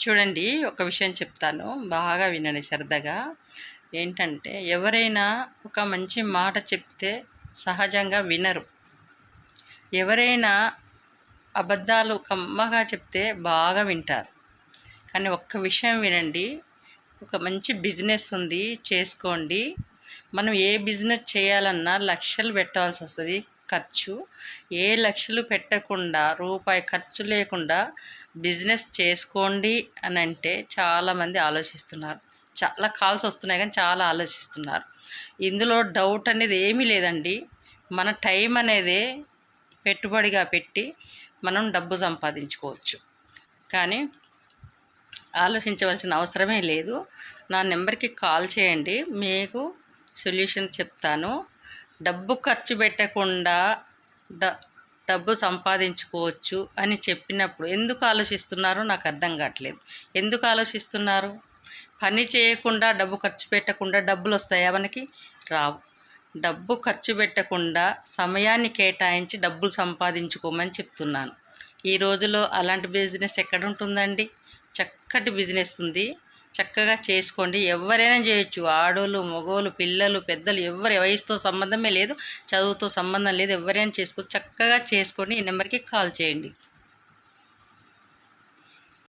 చూడండి ఒక విషయం చెప్తాను. బాగా వినండి సరదాగా. ఏంటంటే ఎవరైనా ఒక మంచి మాట చెప్తే సహజంగా వినరు. ఎవరైనా అబద్ధాలు కమ్మగా చెప్తే బాగా వింటారు. కానీ ఒక్క విషయం వినండి. ఒక మంచి బిజినెస్ ఉంది చేసుకోండి. మనం ఏ బిజినెస్ చేయాలన్నా లక్షలు పెట్టాల్సి వస్తుంది. ఖర్చు. ఏ లక్షలు పెట్టకుండా రూపాయి ఖర్చు లేకుండా బిజినెస్ చేసుకోండి అని అంటే చాలామంది ఆలోచిస్తున్నారు. చాలా కాల్స్ వస్తున్నాయి కానీ చాలా ఆలోచిస్తున్నారు. ఇందులో డౌట్ అనేది ఏమీ లేదండి. మన టైం అనేది పెట్టుబడిగా పెట్టి మనం డబ్బు సంపాదించుకోవచ్చు. కానీ ఆలోచించవలసిన అవసరమే లేదు. నా నెంబర్కి కాల్ చేయండి. మీకు సొల్యూషన్ చెప్తాను. డబ్బు ఖర్చు పెట్టకుండా డ డబ్బు సంపాదించుకోవచ్చు అని చెప్పినప్పుడు ఎందుకు ఆలోచిస్తున్నారో? నాకు అర్థం కావట్లేదు. ఎందుకు ఆలోచిస్తున్నారు? పని చేయకుండా డబ్బు ఖర్చు పెట్టకుండా డబ్బులు వస్తాయా మనకి? రావు. డబ్బు ఖర్చు పెట్టకుండా సమయాన్ని కేటాయించి డబ్బులు సంపాదించుకోమని చెప్తున్నాను. ఈ రోజులో అలాంటి బిజినెస్ ఎక్కడ ఉంటుందండి? చక్కటి బిజినెస్ ఉంది. చక్కగా చేసుకోండి. ఎవరైనా చేయొచ్చు. ఆడోళ్ళు మగోళ్ళు పిల్లలు పెద్దలు ఎవరు వయసుతో సంబంధమే లేదు చదువుతో సంబంధం లేదు ఎవరైనా చేసుకో చక్కగా చేసుకోండి. ఈ నెంబర్కి కాల్ చేయండి.